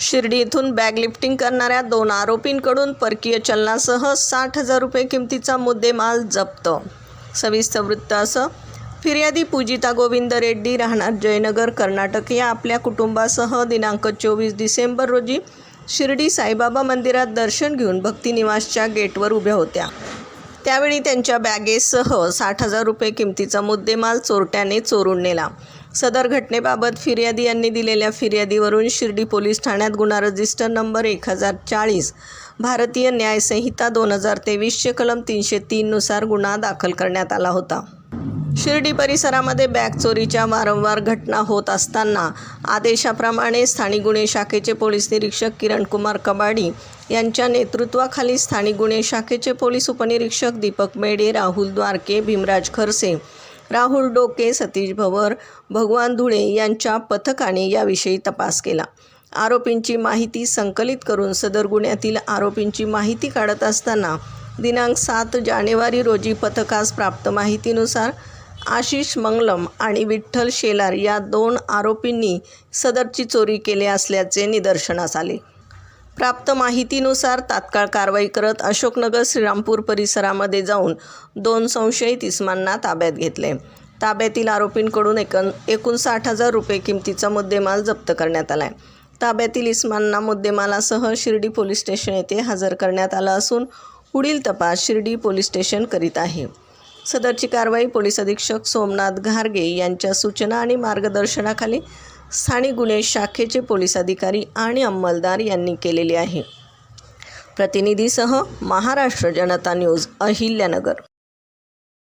शिर्डी इथून bag lifting करणाऱ्या दोन आरोपींकडून परकीय चलनासह साठ हजार रुपये किमतीचा मुद्देमाल जप्त. सविस्तर वृत्त असं फिर्यादी पूजिता गोविंद रेड्डी राहणार जयनगर कर्नाटक. या आपल्या कुटुंबासह दिनांक चोवीस डिसेंबर रोजी शिर्डी साईबाबा मंदिरात दर्शन घेऊन भक्तिनिवासच्या गेटवर उभ्या होत्या. त्यावेळी त्यांच्या बॅगेसह साठ हजार रुपये किमतीचा मुद्देमाल चोरट्याने चोरून नेला. सदर घटनेबाबत फिर्यादी यांनी दिलेल्या फिर्यादीवरून शिर्डी पोलीस ठाण्यात गुन्हा रजिस्टर नंबर एक हजार चाळीस भारतीय न्यायसंहिता दोन हजार तेवीसचे कलम तीनशे तीननुसार गुन्हा दाखल करण्यात आला होता. शिर्डी परिसरामध्ये बॅग चोरीच्या वारंवार घटना होत असताना आदेशाप्रमाणे स्थानिक गुन्हे शाखेचे पोलीस निरीक्षक किरण कुमार कबाडी यांच्या नेतृत्वाखाली स्थानिक गुन्हे शाखेचे पोलीस उपनिरीक्षक दीपक मेडे राहुल द्वारके भीमराज खरसे राहुल डोके सतीश भवर भगवान धुळे यांच्या पथकाने याविषयी तपास केला. आरोपींची माहिती संकलित करून सदर गुन्ह्यातील आरोपींची माहिती काढत असताना दिनांक सात जानेवारी रोजी पथकास प्राप्त माहितीनुसार आशिष मंगलम आणि विठ्ठल शेलार या दोन आरोपींनी सदरची चोरी केली असल्याचे निदर्शनास आले. प्राप्त माहितीनुसार तात्काळ कारवाई करत अशोकनगर श्रीरामपूर परिसरामध्ये जाऊन दोन संशयित इस्मांना ताब्यात घेतले. ताब्यातील आरोपींकडून एकन एकूण साठ हजार रुपये किमतीचा मुद्देमाल जप्त करण्यात आला आहे ताब्यातील इस्मांना मुद्देमालासह शिर्डी पोलीस स्टेशन येथे हजर करण्यात आला असून पुढील तपास शिर्डी पोलीस स्टेशन करीत आहे. सदरची कारवाई पोलीस अधीक्षक सोमनाथ घारगे यांच्या सूचना आणि मार्गदर्शनाखाली स्थानिक गुन्हे शाखेचे पोलीस अधिकारी आणि अंमलदार यांनी केलेली आहे. प्रतिनिधीसह महाराष्ट्र जनता न्यूज अहिल्यानगर.